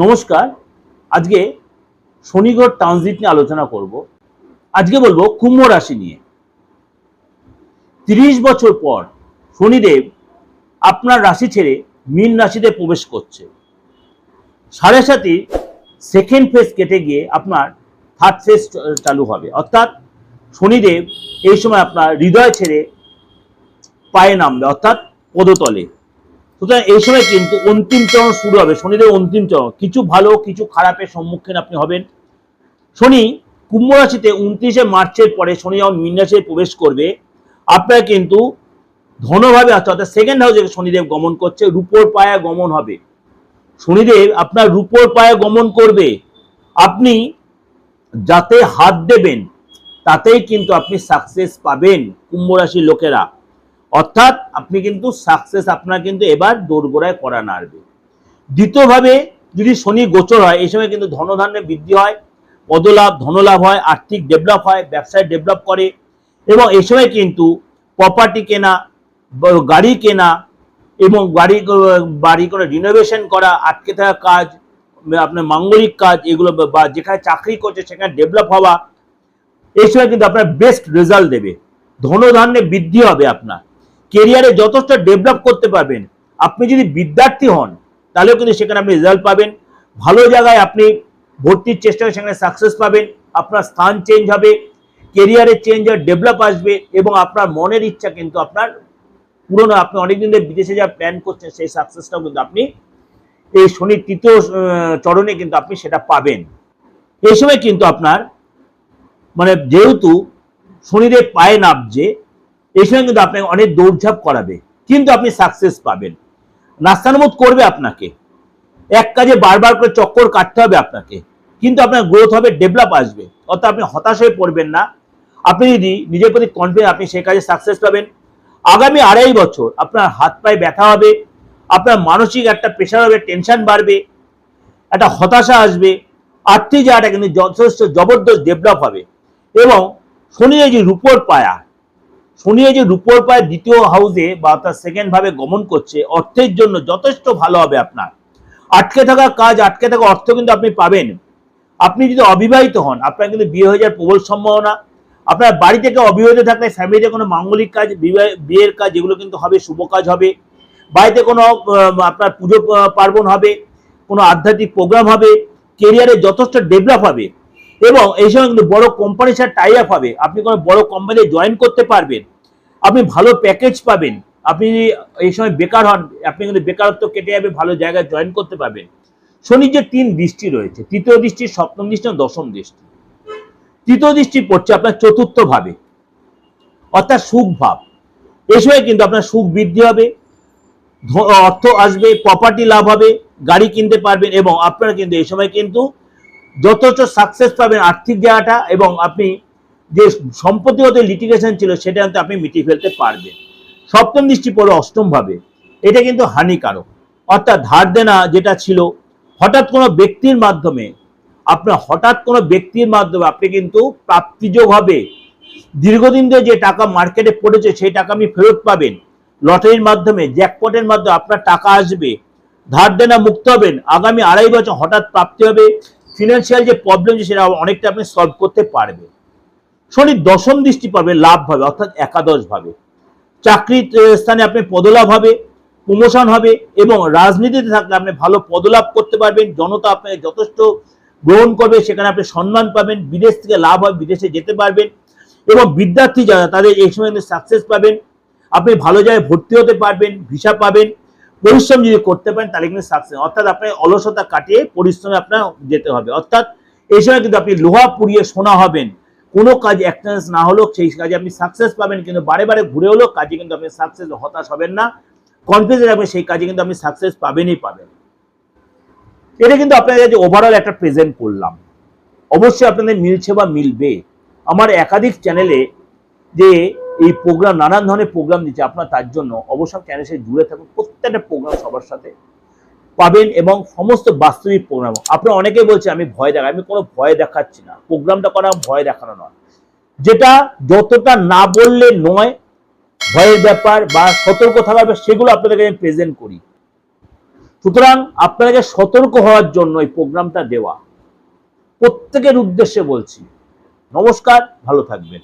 নমস্কার। আজকে শনিগড় ট্রানজিট নিয়ে আলোচনা করব। আজকে বলব কুম্ভ রাশি নিয়ে। তিরিশ বছর পর শনিদেব আপনার রাশি ছেড়ে মীন রাশিতে প্রবেশ করছে। সাড়ে সাথে সেকেন্ড ফেজ কেটে গিয়ে আপনার থার্ড ফেজ চালু হবে। অর্থাৎ শনিদেব এই সময় আপনার হৃদয় ছেড়ে পায়ে নামবে, অর্থাৎ পদতলে। সুতরাং এই সময় কিন্তু অন্তিম চরণ শুরু হবে শনিদের অন্তিম চরণ। কিছু ভালো, কিছু খারাপের সম্মুখীন আপনি হবেন। শনি কুম্ভ রাশিতে উনত্রিশে মার্চের পরে শনি যখন মীন রাশিতে প্রবেশ করবে। আপনার কিন্তু ধনভাবে অর্থাৎ সেকেন্ড হাউসে শনিদেব গমন করছে, রূপোর পায়া গমন হবে। শনিদেব আপনার রূপোর পায়া গমন করবে। আপনি যাতে হাত দেবেন, তাতেই কিন্তু আপনি সাকসেস পাবেন কুম্ভ রাশির লোকেরা। অর্থাৎ আপনি কিন্তু সাকসেস আপনার কিন্তু এবার দোরগোড়ায় করা নাড়বে। দ্বিতীয়ভাবে যদি শনি গোচর হয়, এই সময় কিন্তু ধনধান্যে বৃদ্ধি হয়, পদলাভ, ধনলাভ হয়, আর্থিক ডেভেলপ হয়, ব্যবসায় ডেভেলপ করে এবং এই সময় কিন্তু প্রপার্টি কেনা গাড়ি কেনা এবং গাড়ি, বাড়ি করে রিনোভেশন করা, আটকে থাকা কাজ, আপনার মাঙ্গলিক কাজ, এগুলো বা- যেখানে চাকরি করছে সেখানে ডেভেলপ হওয়া, এই সময় কিন্তু আপনার বেস্ট রেজাল্ট দেবে। ধনধান্যে বৃদ্ধি হবে আপনার। কেরিয়ারে যথেষ্ট ডেভেলপ করতে পারবেন। আপনি যদি বিদ্যার্থী হন, তাহলেও কিন্তু সেখানে আপনি রেজাল্ট পাবেন। ভালো জায়গায় আপনি ভর্তির চেষ্টা সেখানে সাকসেস পাবেন। আপনার স্থান চেঞ্জ হবে কেরিয়ারে চেঞ্জ হবে ডেভেলপ আসবে এবং আপনার মনের ইচ্ছা কিন্তু আপনার পুরনো আপনি অনেকদিন ধরে বিদেশে যা প্ল্যান করছেন, সেই সাকসেসটাও কিন্তু আপনি এই শনির তৃতীয় চরণে কিন্তু আপনি সেটা পাবেন। এই সময় কিন্তু আপনার মানে যেহেতু শনিদেব পায়ে নামছে এই সময় কিন্তু আপনাকে অনেক দৌড়ঝাঁপ করাবে, কিন্তু আপনি সাকসেস পাবেন। নাস্তানুবোধ করবে আপনাকে। এক কাজে বারবার করে চক্কর কাটতে হবে আপনাকে, কিন্তু আপনার গ্রোথ হবে ডেভেলপ আসবে। অর্থাৎ আপনি হতাশ হয়ে পড়বেন না। আপনি যদি নিজের প্রতি কনফিডেন্ট আপনি সেই কাজে সাকসেস পাবেন। আগামী আড়াই বছর আপনার হাত পায়ে ব্যথা হবে, আপনার মানসিক একটা প্রেশার হবে টেনশন বাড়বে, একটা হতাশা আসবে, আর্থিক জায়গাটা কিন্তু যথেষ্ট জবরদস্ত ডেভেলপ হবে। এবং শনি যে রূপোর পায়া শনি যে রূপোর পায়ে দ্বিতীয় হাউসে বা তার সেকেন্ড ভাবে গমন করছে, অর্থের জন্য যথেষ্ট ভালো হবে আপনার। আটকে থাকা কাজ, আটকে থাকা অর্থ কিন্তু আপনি পাবেন। আপনি যদি অবিবাহিত হন, আপনার কিন্তু বিয়ে হয়ে যাওয়ার প্রবল সম্ভাবনা। আপনার বাড়ি থেকে অবিবাহিত থাকলে ফ্যামিলিতে কোনো মাঙ্গলিক কাজ বিয়ের কাজ এগুলো কিন্তু হবে, শুভ কাজ হবে। বাড়িতে কোনো আপনার পুজো পার্বণ হবে, কোনো আধ্যাত্মিক প্রোগ্রাম হবে। কেরিয়ারে যথেষ্ট ডেভেলপ হবে। এবং এই সময় কিন্তু বড় কোম্পানির সাথে টাই আপ হবে। আপনি কোনো বড় কোম্পানি জয়েন করতে পারবেন। আপনি ভালো প্যাকেজ পাবেন। আপনি এই সময় বেকার হন, আপনি কিন্তু বেকারত্ব কেটে যাবে, ভালো জায়গায় জয়েন করতে পারবেন। শনির যে তিন দৃষ্টি রয়েছে, তৃতীয় দৃষ্টি, সপ্তম দৃষ্টি দশম দৃষ্টি। তৃতীয় দৃষ্টি পড়ছে আপনার চতুর্থ ভাবে অর্থাৎ সুখ ভাব। এই সময় কিন্তু আপনার সুখ বৃদ্ধি হবে অর্থ আসবে প্রপার্টি লাভ হবে, গাড়ি কিনতে পারবেন এবং আপনারা কিন্তু এই সময় কিন্তু যথেষ্ট সাকসেস পাবেন আর্থিক জায়গাটা এবং আপনি যে সম্পত্তিগত লিটিগেশন ছিল সেটা কিন্তু আপনি মিটিয়ে ফেলতে পারবেন। সপ্তম দৃষ্টি পড়ে অষ্টম ভাবে। এটা কিন্তু হানিকারক। অর্থাৎ ধার দেনা যেটা ছিল, হঠাৎ কোনো ব্যক্তির মাধ্যমে, আপনার হঠাৎ কোনো ব্যক্তির মাধ্যমে আপনি কিন্তু প্রাপ্তিযোগ হবে দীর্ঘদিন ধরে যে টাকা মার্কেটে পড়েছে সেই টাকা আপনি ফেরত পাবেন। লটারির মাধ্যমে, জ্যাকপটের মাধ্যমে আপনার টাকা আসবে। ধার দেনা মুক্ত হবেন। আগামী আড়াই বছর হঠাৎ প্রাপ্তি হবে। ফিনান্সিয়াল যে প্রবলেম যে সেটা অনেকটা আপনি সলভ করতে পারবে শনির দশম দৃষ্টি পাবে লাভ হবে, অর্থাৎ একাদশ ভাবে। চাকরির স্থানে আপনি পদলাভ হবে প্রমোশন হবে এবং রাজনীতিতে থাকলে আপনি ভালো পদলাভ করতে পারবেন, জনতা আপনাকে যথেষ্ট গ্রহণ করবে, সেখানে আপনি সম্মান পাবেন, বিদেশ থেকে লাভ হবে বিদেশে যেতে পারবেন এবং বিদ্যার্থী যারা, তাদের এই সময় সাকসেস পাবেন। আপনি ভালো জায়গায় ভর্তি হতে পারবেন ভিসা পাবেন পরিশ্রম যদি করতে পারেন, তাহলে কিন্তু সাকসেস অর্থাৎ আপনার অলসতা কাটিয়ে পরিশ্রমে আপনার যেতে হবে। অর্থাৎ এই সময় কিন্তু আপনি লোহা পুড়িয়ে সোনা হবেন। কোনো কাজ অ্যাক্সেস না হলেও সেই কাজে আপনি সাকসেস পাবেন, কিন্তু বারে বারে ঘুরে হলেও কাজে কিন্তু আপনি সাকসেস হতাশ হবেন না। কনফিডেন্স রাখবেন সেই কাজে কিন্তু আপনি সাকসেস পাবেনই পাবেন। এটা কিন্তু আপনাদের কাছে ওভারঅল একটা প্রেজেন্ট করলাম। অবশ্যই আপনাদের মিলছে বা মিলবে। আমার একাধিক চ্যানেলে যে এই প্রোগ্রাম নানান ধরনের প্রোগ্রাম দিচ্ছে আপনার তার জন্য। অবসর চ্যানেলের সাথে জুড়ে থাকুন, প্রত্যেকটা প্রোগ্রাম সবার সাথে পাবেন এবং সমস্ত বাস্তবিক প্রোগ্রাম আপনারা অনেকেই বলছে, আমি ভয় দেখাই আমি কোনো ভয় দেখাচ্ছি না। প্রোগ্রামটা করা ভয় দেখানো নয়। যেটা যতটা না বললে নয়, ভয়ের ব্যাপার বা সতর্ক থাকার ব্যাপার, সেগুলো আপনাদেরকে আমি প্রেজেন্ট করি। সুতরাং আপনাকে সতর্ক হওয়ার জন্য এই প্রোগ্রামটা দেওয়া। প্রত্যেকের উদ্দেশ্যে বলছি। নমস্কার, ভালো থাকবেন।